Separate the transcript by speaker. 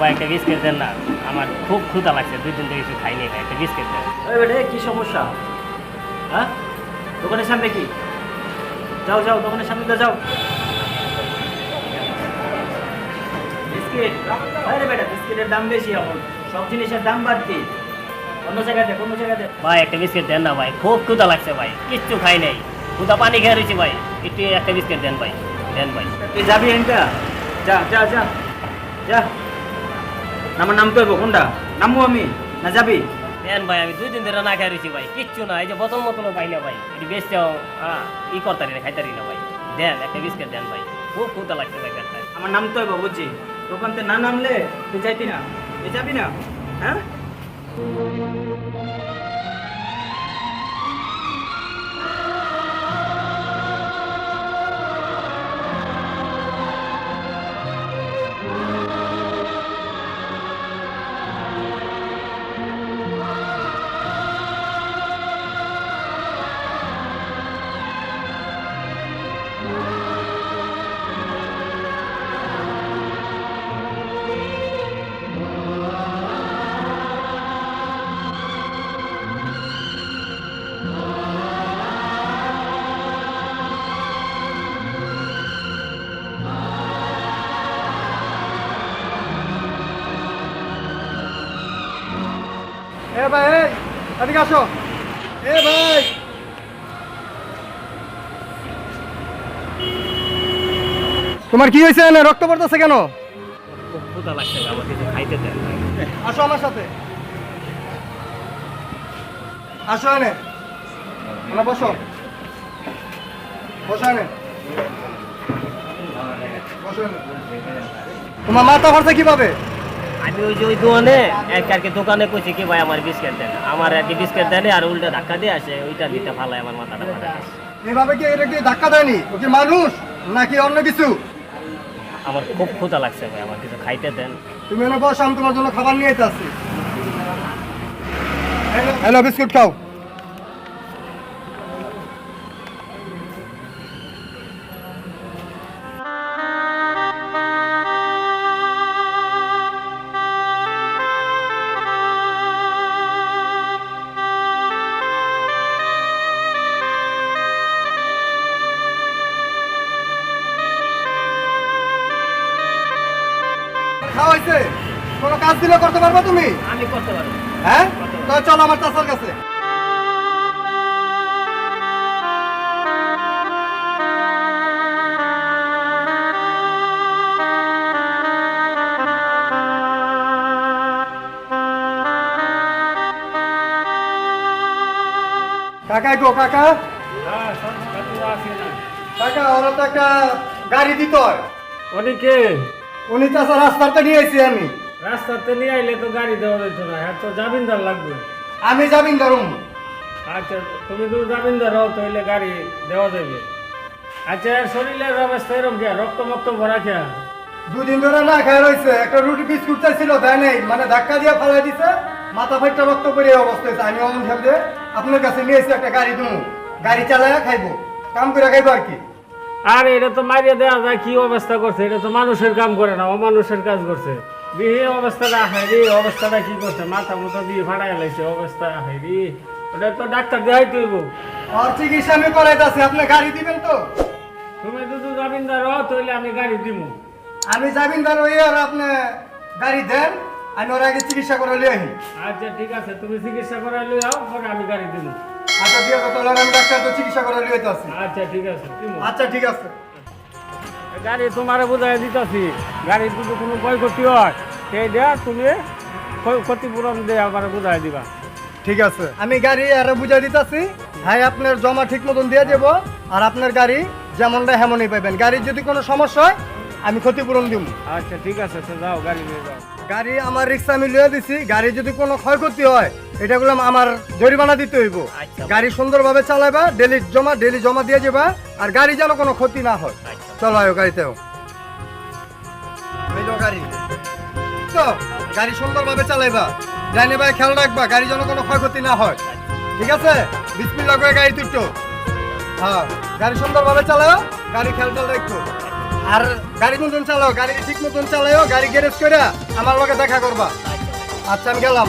Speaker 1: ভাই একটা বিস্কিট দেন না। আমার খুব ক্ষুধা লাগছে দুই দিন থেকে কিছু খাইনি ভাই একটা বিস্কিট দেন।
Speaker 2: ওই বেটে কি সমস্যা? হ্যাঁ? দোকানের সামনে কি? যাও যাও দোকানের সামনে দিয়ে যাও। বিস্কিট? আরে বেটা বিস্কিটের দাম বেশি এখন। সব জিনিসের দাম বাড়তি। অন্য জায়গাতে অন্য জায়গাতে
Speaker 1: ভাই একটা বিস্কিট দেন না ভাই খুব ক্ষুধা লাগছে ভাই কিচ্ছু খাই নাই। ক্ষুধা পানি খেয়ে রয়েছি ভাই একটু একটা বিস্কিট দেন ভাই দেন ভাই।
Speaker 2: তুই যাবি এনটা? যা যা যা। যা। আমার নাম তো হইব কোনটা? নামবো আমি না যাবি?
Speaker 1: দেন ভাই আমি দুই দিন ধরে না খেয়ে রয়েছি ভাই কিচ্ছু না এই যে বোতল মতন পাই না ভাই এটি বেচতে ই করতারি না খাইতারি না ভাই। দেন একটা বিস্কিট দেন ভাই খুব ক্ষুধা লাগছে ভাই
Speaker 2: আমার নাম তো হইব বুঝছি। দোকানতে না নামলে তুই যাইতি না তুই যাবি না হ্যাঁ?
Speaker 3: এ ভাই এই এদিকে আসো। এ ভাই। তোমার কি হয়েছে না রক্ত পড়তেছে কেন?
Speaker 1: ক্ষুধা লাগছে আমার কিছু খাইতে দেন
Speaker 3: আসো আমার সাথে। আসো এনে। না বসো। বসো এনে। তোমার মাথা ভরছে কীভাবে?
Speaker 1: আমি ওই যে ওই দোকানে এক আর কি দোকানে কইছি কি ভাই আমার বিস্কিট দেন। আমার আর কি বিস্কিট দেন আর উল্টা ধাক্কা দিয়ে আসে ওইটা দিতে ভালো আমার মাথাটা ফাটা
Speaker 3: এভাবে কি এটা কি ধাক্কা দেয়নি? ও কি মানুষ নাকি অন্য কিছু?
Speaker 1: আমার খুব ক্ষুধা লাগছে ভাই আমার কিছু খাইতে দেন।
Speaker 3: তুমি এনে বসো আমি তোমার জন্য খাবার নিয়ে আসছি হ্যালো বিস্কুট খাও। খাওয়া হয়েছে কোনো কাজ দিলে করতে পারবে তুমি?
Speaker 1: আমি করতে পারব।
Speaker 3: হ্যাঁ? তো চলো আমার চাচার কাছে। কাকা গো কাকা। কাকা ওরা তো একটা গাড়ি দিত। হয়
Speaker 4: অনেকে
Speaker 3: উনি চাষা রাস্তাতে নিয়ে এসেছি আমি।
Speaker 4: রাস্তাতে নিয়ে আইলে তো গাড়ি দেওয়া যেত না হ্যাঁ তো জামিনদার লাগবে।
Speaker 3: আমি যাবিন ধরুন
Speaker 4: আচ্ছা তুমি তো জামিনদার হও তাহলে গাড়ি দেওয়া যাবে আচ্ছা এর শরীরের অবস্থা এরকম কে রক্ত মক্ত ভরা খেয়া
Speaker 3: দুদিন ধরে না খায় রয়েছে একটা রুটি বিস্কুট চাইছিল দেয় নেই মানে ধাক্কা দিয়ে ফালাই দিছে মাথা ফাইটটা রক্ত এই অবস্থা হয়েছে আমি অমন ভাবতে আপনার কাছে নিয়ে এসেছি একটা গাড়ি দেবো গাড়ি চালায় খাইবো কাম করে খাইবো আর কি।
Speaker 4: আর এটা তো মারিয়ে দেওয়া যায় কি অবস্থা করছে? এটা তো মানুষের কাম করে না অমানুষের কাজ করছে। বিহে অবস্থাটা হাইরি অবস্থাটা কি করছে? মাথা মতো দিয়ে ফাটাই লাইছে অবস্থা হাইরি ওটা তো ডাক্তার দেখাই তুইব
Speaker 3: আর চিকিৎসা আমি করাইতেছি আপনি গাড়ি দিবেন তো?
Speaker 4: তুমি যদি জামিনদার হও তাহলে আমি গাড়ি দিব
Speaker 3: আমি জামিনদার হই আর আপনি গাড়ি দেন আমি ওর আগে চিকিৎসা করে লিয়ে
Speaker 4: আচ্ছা ঠিক আছে তুমি চিকিৎসা করাই লই আও পরে আমি গাড়ি দিব
Speaker 3: আচ্ছা দিয়ে কথা হলো আমি ডাক্তার তো চিকিৎসা
Speaker 4: আচ্ছা ঠিক আছে
Speaker 3: আচ্ছা ঠিক আছে।
Speaker 4: গাড়ি তোমার বুঝাই দিতেছি গাড়ি যদি কোনো ক্ষতি হয় সেই দেয়া তুমি ক্ষতিপূরণ দিয়ে আমার বুঝাই দিবা।
Speaker 3: ঠিক আছে। আমি গাড়ি আর বুঝাই দিতেছি হ্যাঁ আপনার জমা ঠিক মতন দিয়ে দেবো আর আপনার গাড়ি যেমনটা হেমনই পাইবেন। গাড়ির যদি কোনো সমস্যা হয় আমি ক্ষতিপূরণ দিব
Speaker 4: আচ্ছা ঠিক আছে যাও গাড়ি নিয়ে যাও।
Speaker 3: গাড়ি আমার রিক্সা আমি লিয়ে দিছি গাড়ি যদি কোনো ক্ষয়ক্ষতি হয় এটা গুলো আমার জরিমানা দিতে হইব।
Speaker 1: আচ্ছা।
Speaker 3: গাড়ি সুন্দরভাবে চালাবা ডেলি জমা ডেলি জমা দিয়ে যাবা আর গাড়ি যেন কোনো ক্ষতি না হয়।
Speaker 1: আচ্ছা।
Speaker 3: চলো আয়ো গাড়িতেও গাড়ি। তো গাড়ি সুন্দরভাবে চালাইবা। ডাইনে ভাই খেয়াল রাখবা গাড়ি যেন কোনো ক্ষয়ক্ষতি না হয়। ঠিক আছে? বিসমিল্লাহ করে গাড়ি তুটো হ্যাঁ গাড়ি সুন্দরভাবে চালাও গাড়ি খেয়াল টেয়াল রাখো আর গাড়ি মতন চালাও গাড়ি ঠিক মতন চালাও গাড়ি গ্যারেজ করে আমার লগে দেখা করবা।
Speaker 1: আচ্ছা।
Speaker 3: আচ্ছা আমি গেলাম।